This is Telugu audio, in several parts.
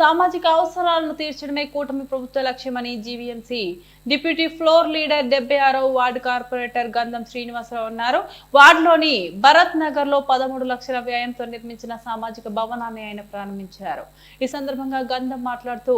సామాజిక అవసరాలను తీర్చడమే కూటమి ప్రభుత్వ లక్ష్యమని జీవీఎంసీ డిప్యూటీ ఫ్లోర్ లీడర్ డెబ్బై ఆరో వార్డు కార్పొరేటర్ గంధం శ్రీనివాసరావు అన్నారు. వార్డులోని భరత్ నగర్లో పదమూడు లక్షల వ్యయంతో నిర్మించిన సామాజిక భవనాన్ని ఆయన ప్రారంభించారు. ఈ సందర్భంగా గంధం మాట్లాడుతూ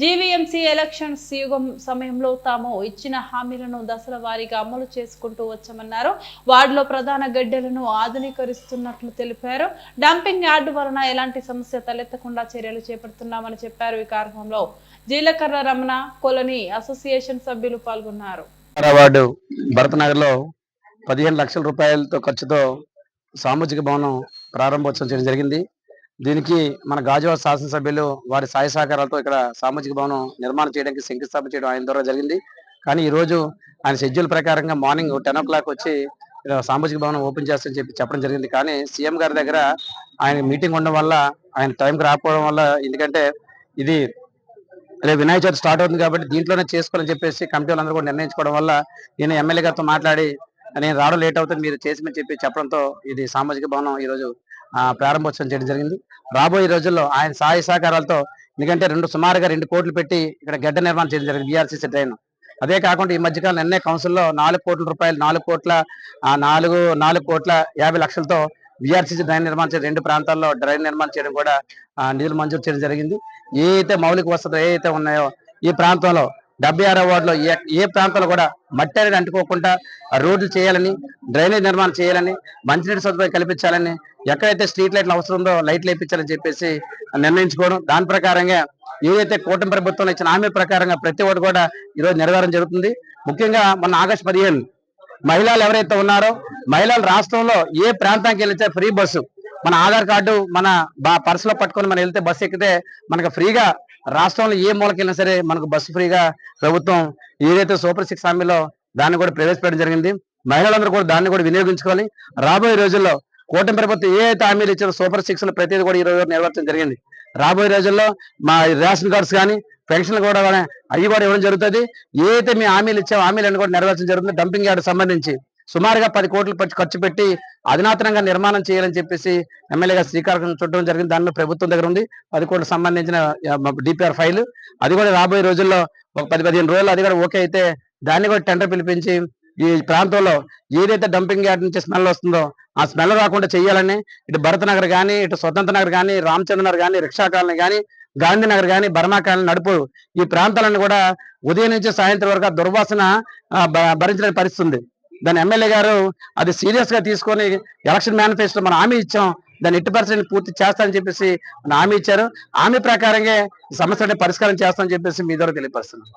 జీవీఎంసీ ఎలక్షన్స్ యుగం సమయంలో తాము ఇచ్చిన హామీలను దశల వారీగా అమలు చేసుకుంటూ వచ్చామన్నారు. వార్డులో ప్రధాన గడ్డెలను ఆధునీకరిస్తున్నట్లు తెలిపారు. డంపింగ్ యార్డు వలన ఎలాంటి సమస్య తలెత్తకుండా చర్యలు చేపడుతున్నామని చెప్పారు ఈ కార్యక్రమంలో జీలకర్ర రమణ కొలని అసోసియేషన్ సభ్యులు పాల్గొన్నారు. వార్డు భరతనగర్లో పదిహేను లక్షల రూపాయలతో ఖర్చుతో సామాజిక భవనం ప్రారంభోత్సవం చేయడం జరిగింది. దీనికి మన గాజువాడ శాసనసభ్యులు వారి సాయ సహకారాలతో ఇక్కడ సామాజిక భవనం నిర్మాణం చేయడానికి శంకుస్థాపన చేయడం ఆయన ద్వారా జరిగింది. కానీ ఈ రోజు ఆయన షెడ్యూల్ ప్రకారంగా మార్నింగ్ టెన్ ఓ క్లాక్ వచ్చి సామాజిక భవనం ఓపెన్ చేస్తారని చెప్పి చెప్పడం జరిగింది. కానీ సీఎం గారి దగ్గర ఆయన మీటింగ్ ఉండడం వల్ల ఆయన టైంకి రాకపోవడం వల్ల ఎందుకంటే ఇది రేపు వినాయక చవితి స్టార్ట్ అవుతుంది కాబట్టి దీంట్లోనే చేసుకోవాలని చెప్పేసి కమిటీ వాళ్ళందరూ కూడా నిర్ణయించుకోవడం వల్ల నేను ఎమ్మెల్యే గారితో మాట్లాడి నేను రావడం లేట్ అవుతుంది మీరు చేసిమని చెప్పి చెప్పడంతో ఇది సామాజిక భవనం ఈ రోజు ప్రారంభోత్సవం చేయడం జరిగింది. రాబోయే రోజుల్లో ఆయన సహాయ సహకారాలతో ఎందుకంటే రెండు సుమారుగా రెండు కోట్లు పెట్టి ఇక్కడ గడ్డ నిర్మాణం చేయడం జరిగింది బీఆర్సీసీ డ్రైన్ అదే కాకుండా ఈ మధ్యకాలం ఎన్నే కౌన్సిల్లో నాలుగు కోట్ల రూపాయలు నాలుగు కోట్ల నాలుగు నాలుగు కోట్ల యాభై లక్షలతో బీఆర్సీసీ డ్రైన్ నిర్మాణం చేయడం రెండు ప్రాంతాల్లో డ్రైన్ నిర్మాణం చేయడం కూడా నిధులు మంజూరు చేయడం జరిగింది. ఏ అయితే మౌలిక వసతులు ఏ అయితే ఉన్నాయో ఈ ప్రాంతంలో డెబ్బై ఆరో వార్డులో ఏ ఏ ప్రాంతంలో కూడా మట్టి అనేది అంటుకోకుండా రోడ్లు చేయాలని డ్రైనేజ్ నిర్మాణం చేయాలని మంచినీటి సదుపాయం కల్పించాలని ఎక్కడైతే స్ట్రీట్ లైట్లు అవసరం ఉందో లైట్లు వేయించాలని చెప్పేసి నిర్ణయించుకోవడం. దాని ప్రకారంగా ఏదైతే కూటమి ప్రభుత్వం ఇచ్చిన హామీ ప్రకారంగా ప్రతి ఒక్కటి కూడా ఈరోజు నెరవేరడం జరుగుతుంది. ముఖ్యంగా మొన్న ఆగస్టు పదిహేను మహిళలు ఎవరైతే ఉన్నారో మహిళలు రాష్ట్రంలో ఏ ప్రాంతానికి వెళ్తే ఫ్రీ బస్సు. మన ఆధార్ కార్డు మన బా- పర్సులో పట్టుకొని మనం వెళ్తే బస్సు ఎక్కితే మనకు ఫ్రీగా రాష్ట్రంలో ఏ మూలకెళ్ళినా సరే మనకు బస్సు ఫ్రీగా ప్రభుత్వం ఏదైతే సూపర్ సిక్స్ హామీలో దాన్ని కూడా ప్రవేశపెట్టడం జరిగింది. మహిళలందరూ కూడా దాన్ని కూడా వినియోగించుకోవాలి. రాబోయే రోజుల్లో కూటమి ప్రభుత్వం ఏ అయితే హామీలు ఇచ్చారో సూపర్ సిక్స్లో ప్రతిదీ కూడా ఈ రోజు నెరవేర్చడం జరిగింది. రాబోయే రోజుల్లో మా రేషన్ కార్డ్స్ కానీ పెన్షన్లు కూడా అవి కూడా ఇవ్వడం జరుగుతుంది. ఏ అయితే మీ హామీలు ఇచ్చామో అని కూడా నెరవేర్చడం జరుగుతుంది. డంపింగ్ యార్డ్ సంబంధించి సుమారుగా పది కోట్లు ఖర్చు పెట్టి అధునాతనంగా నిర్మాణం చేయాలని చెప్పేసి ఎమ్మెల్యేగా శ్రీకారం చుట్టడం జరిగింది. దానిలో ప్రభుత్వం దగ్గర ఉంది పది కూడా సంబంధించిన డిపిఆర్ ఫైల్. అది కూడా రాబోయే రోజుల్లో ఒక పది పదిహేను రోజులు అది కూడా ఓకే అయితే దాన్ని కూడా టెండర్ పిలిపించి ఈ ప్రాంతంలో ఏదైతే డంపింగ్ యార్డ్ నుంచి స్మెల్ వస్తుందో ఆ స్మెల్ రాకుండా చేయాలని ఇటు భరత్ నగర్ కానీ ఇటు స్వతంత్ర నగర్ కానీ రామచంద్ర నగర్ కానీ రిక్షా కాలనీ కానీ గాంధీనగర్ కానీ బర్మా కాలనీ నడుపు ఈ ప్రాంతాలను కూడా ఉదయం నుంచి సాయంత్రం వరకు దుర్వాసన ఆ, భ- భరించలేని పరిస్థితి ఉంది. దాని ఎమ్మెల్యే గారు అది సీరియస్గా తీసుకొని ఎలక్షన్ మేనిఫెస్టో మనం హామీ ఇచ్చాం. దాన్ని ఎట్టి పరిస్థితిని పూర్తి చేస్తానని చెప్పేసి మన హామీ ఇచ్చారు. హామీ ప్రకారంగా ఈ సమస్యని పరిష్కారం చేస్తామని చెప్పేసి మీ ద్వారా తెలియపరుస్తున్నాం